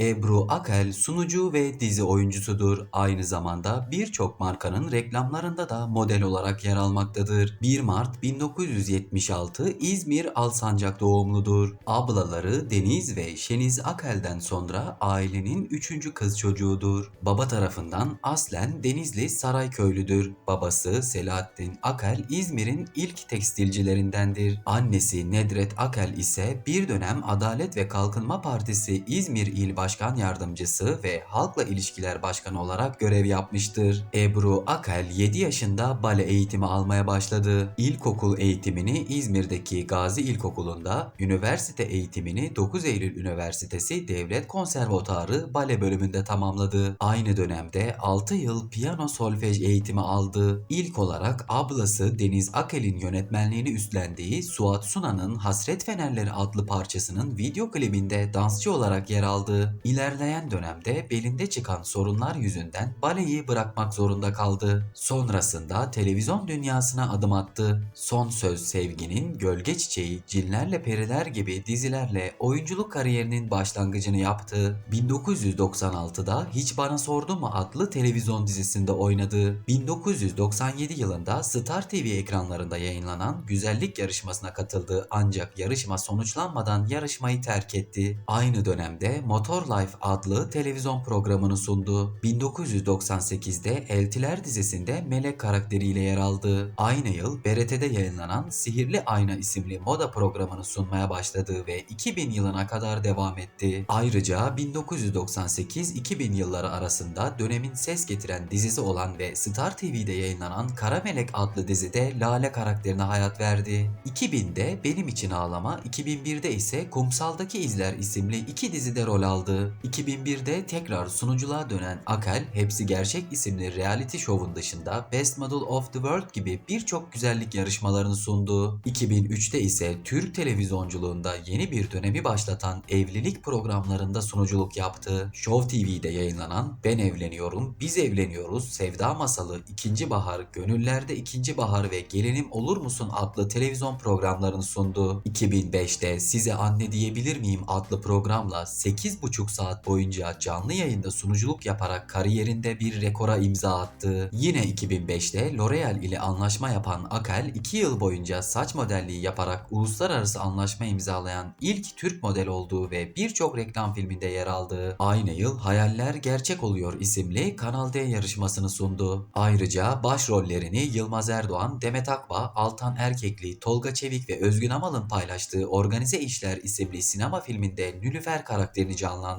Ebru Akel sunucu ve dizi oyuncusudur. Aynı zamanda birçok markanın reklamlarında da model olarak yer almaktadır. 1 Mart 1976 İzmir Alsancak doğumludur. Ablaları Deniz ve Şeniz Akel'den sonra ailenin üçüncü kız çocuğudur. Baba tarafından aslen Denizli Sarayköylüdür. Babası Selahattin Akel İzmir'in ilk tekstilcilerindendir. Annesi Nedret Akel ise bir dönem Adalet ve Kalkınma Partisi İzmir İl Başkan Yardımcısı ve Halkla İlişkiler Başkanı olarak görev yapmıştır. Ebru Akel 7 yaşında bale eğitimi almaya başladı. İlkokul eğitimini İzmir'deki Gazi İlkokulu'nda, üniversite eğitimini 9 Eylül Üniversitesi Devlet Konservatuarı bale bölümünde tamamladı. Aynı dönemde 6 yıl piyano solfej eğitimi aldı. İlk olarak ablası Deniz Akel'in yönetmenliğini üstlendiği Suat Suna'nın Hasret Fenerleri adlı parçasının video klibinde dansçı olarak yer aldı. İlerleyen dönemde belinde çıkan sorunlar yüzünden baleyi bırakmak zorunda kaldı. Sonrasında televizyon dünyasına adım attı. Son Söz Sevgi'nin Gölge Çiçeği, Cinlerle Periler gibi dizilerle oyunculuk kariyerinin başlangıcını yaptı. 1996'da Hiç Bana Sordu mu adlı televizyon dizisinde oynadı. 1997 yılında Star TV ekranlarında yayınlanan güzellik yarışmasına katıldı ancak yarışma sonuçlanmadan yarışmayı terk etti. Aynı dönemde Motor Life adlı televizyon programını sundu. 1998'de Eltiler dizisinde Melek karakteriyle yer aldı. Aynı yıl BRT'de yayınlanan Sihirli Ayna isimli moda programını sunmaya başladı ve 2000 yılına kadar devam etti. Ayrıca 1998-2000 yılları arasında dönemin ses getiren dizisi olan ve Star TV'de yayınlanan Kara Melek adlı dizide Lale karakterine hayat verdi. 2000'de Benim İçin Ağlama, 2001'de ise Kumsal'daki İzler isimli iki dizide rol aldı. 2001'de tekrar sunuculuğa dönen Akel, Hepsi Gerçek isimli reality şovun dışında Best Model of the World gibi birçok güzellik yarışmalarını sundu. 2003'te ise Türk televizyonculuğunda yeni bir dönemi başlatan evlilik programlarında sunuculuk yaptı. Show TV'de yayınlanan Ben Evleniyorum, Biz Evleniyoruz, Sevda Masalı, İkinci Bahar, Gönüllerde İkinci Bahar ve Gelinim Olur Musun adlı televizyon programlarını sundu. 2005'te Size Anne Diyebilir Miyim adlı programla 8,5 saat boyunca canlı yayında sunuculuk yaparak kariyerinde bir rekora imza attı. Yine 2005'te L'Oreal ile anlaşma yapan Akel 2 yıl boyunca saç modelliği yaparak uluslararası anlaşma imzalayan ilk Türk model olduğu ve birçok reklam filminde yer aldığı aynı yıl Hayaller Gerçek Oluyor isimli Kanal D yarışmasını sundu. Ayrıca başrollerini Yılmaz Erdoğan, Demet Akbağ, Altan Erkekli, Tolga Çevik ve Özgün Amal'ın paylaştığı Organize İşler isimli sinema filminde Nülüfer karakterini canlandırdı.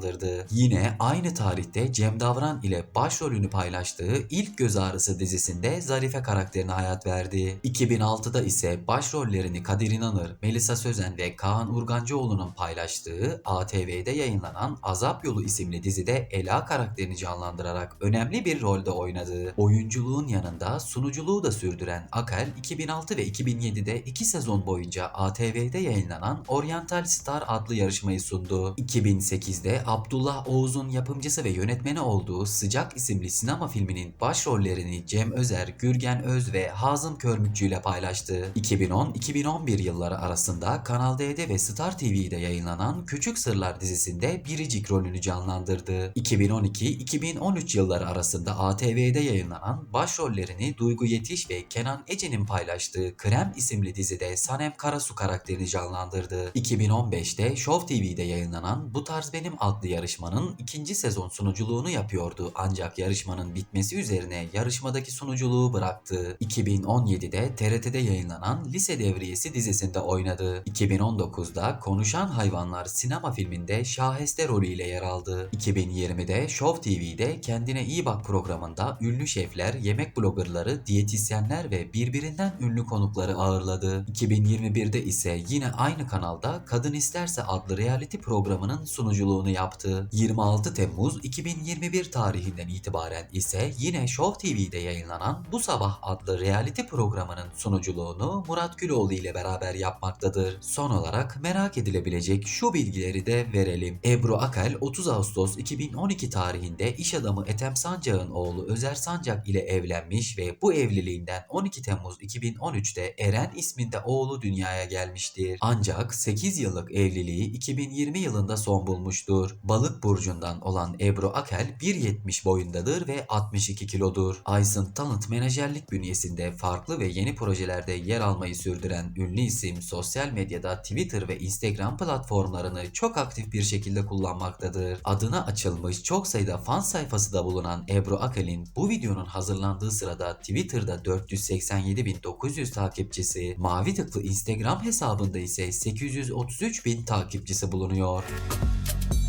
Yine aynı tarihte Cem Davran ile başrolünü paylaştığı İlk Göz Ağrısı dizisinde Zarife karakterine hayat verdi. 2006'da ise başrollerini Kadir İnanır, Melisa Sözen ve Kaan Urgancıoğlu'nun paylaştığı ATV'de yayınlanan Azap Yolu isimli dizide Ela karakterini canlandırarak önemli bir rolde oynadı. Oyunculuğun yanında sunuculuğu da sürdüren Akel 2006 ve 2007'de 2 sezon boyunca ATV'de yayınlanan Oriental Star adlı yarışmayı sundu. 2008'de Abdullah Oğuz'un yapımcısı ve yönetmeni olduğu Sıcak isimli sinema filminin başrollerini Cem Özer, Gürgen Öz ve Hazım Körmükçü ile paylaştı. 2010-2011 yılları arasında Kanal D'de ve Star TV'de yayınlanan Küçük Sırlar dizisinde biricik rolünü canlandırdı. 2012-2013 yılları arasında ATV'de yayınlanan başrollerini Duygu Yetiş ve Kenan Ece'nin paylaştığı Krem isimli dizide Sanem Karasu karakterini canlandırdı. 2015'te Show TV'de yayınlanan Bu Tarz Benim adlı yarışmanın ikinci sezon sunuculuğunu yapıyordu ancak yarışmanın bitmesi üzerine yarışmadaki sunuculuğu bıraktı. 2017'de TRT'de yayınlanan Lise Devriyesi dizisinde oynadı. 2019'da Konuşan Hayvanlar sinema filminde Şaheste rolüyle yer aldı. 2020'de Show TV'de Kendine İyi Bak programında ünlü şefler, yemek bloggerları, diyetisyenler ve birbirinden ünlü konukları ağırladı. 2021'de ise yine aynı kanalda Kadın İsterse adlı reality programının sunuculuğunu yaptı. 26 Temmuz 2021 tarihinden itibaren ise yine Show TV'de yayınlanan Bu Sabah adlı reality programının sunuculuğunu Murat Güloğlu ile beraber yapmaktadır. Son olarak merak edilebilecek şu bilgileri de verelim. Ebru Akel 30 Ağustos 2012 tarihinde iş adamı Ethem Sancak'ın oğlu Özer Sancak ile evlenmiş ve bu evliliğinden 12 Temmuz 2013'te Eren isminde oğlu dünyaya gelmiştir. Ancak 8 yıllık evliliği 2020 yılında son bulmuştur. Kilodur. Balık burcundan olan Ebru Akel 1.70 boyundadır ve 62 kilodur. Aysun Talent menajerlik bünyesinde farklı ve yeni projelerde yer almayı sürdüren ünlü isim sosyal medyada Twitter ve Instagram platformlarını çok aktif bir şekilde kullanmaktadır. Adına açılmış çok sayıda fan sayfası da bulunan Ebru Akel'in bu videonun hazırlandığı sırada Twitter'da 487.900 takipçisi, mavi tıklı Instagram hesabında ise 833.000 takipçisi bulunuyor.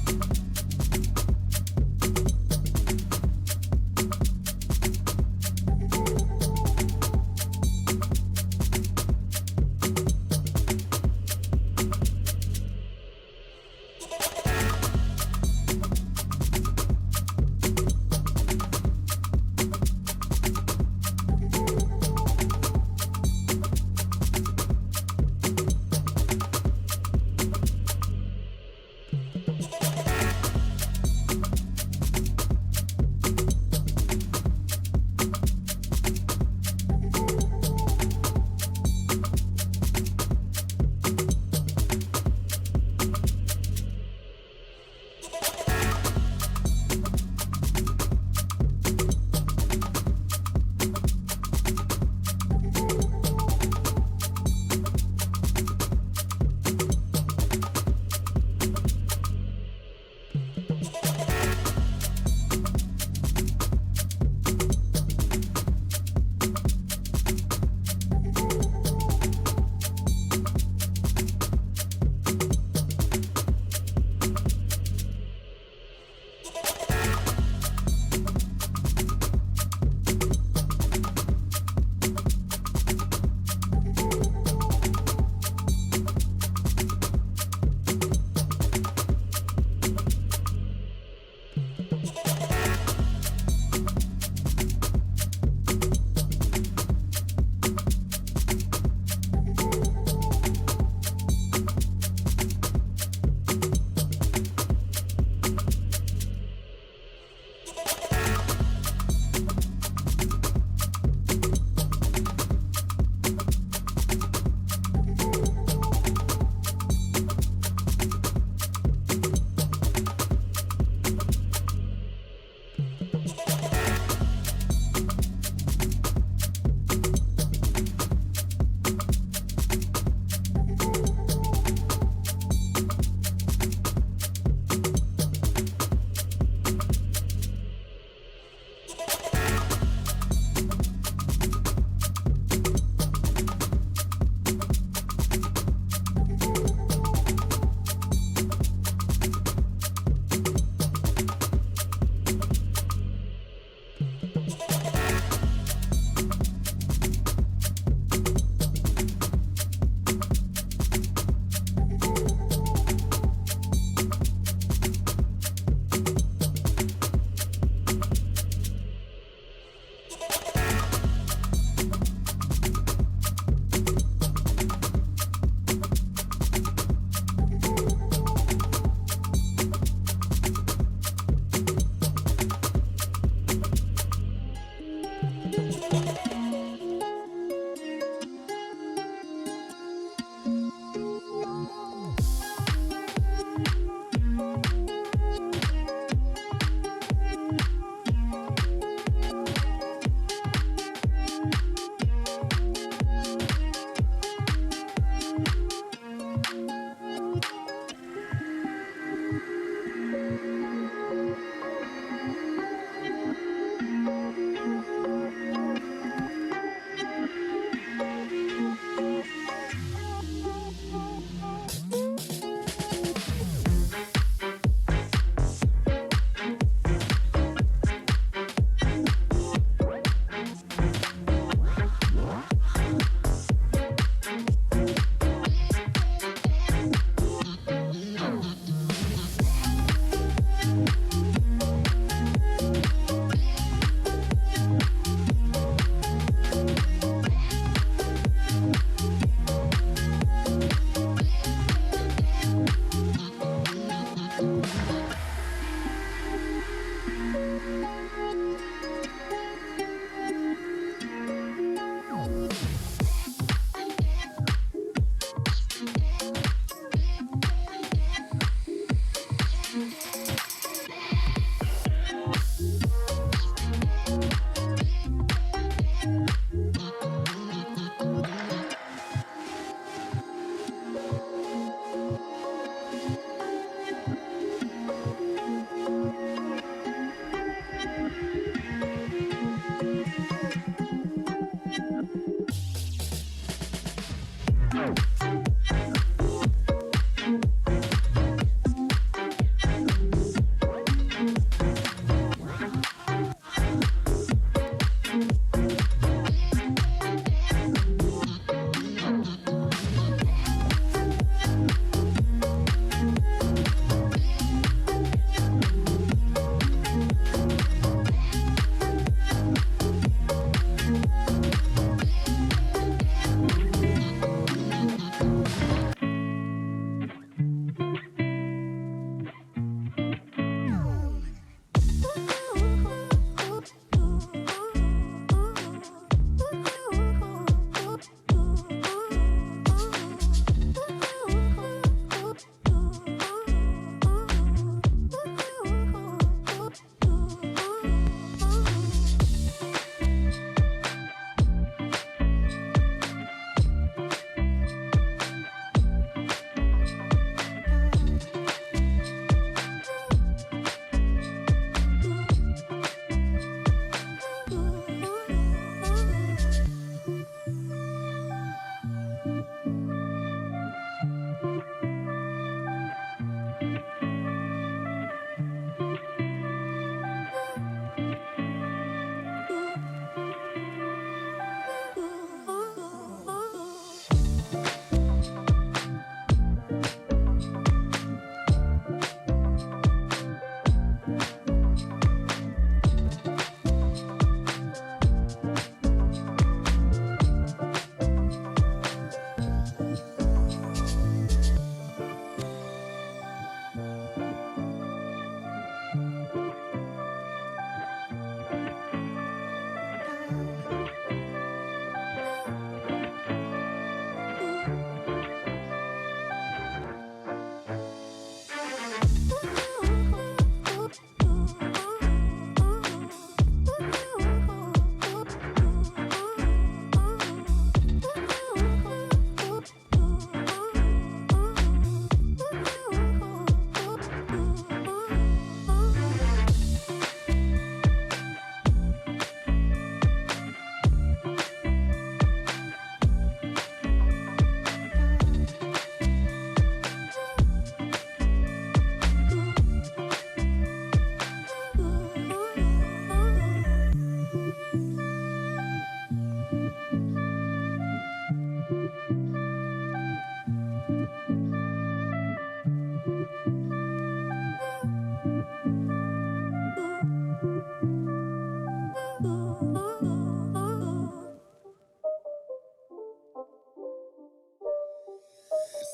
Thank you.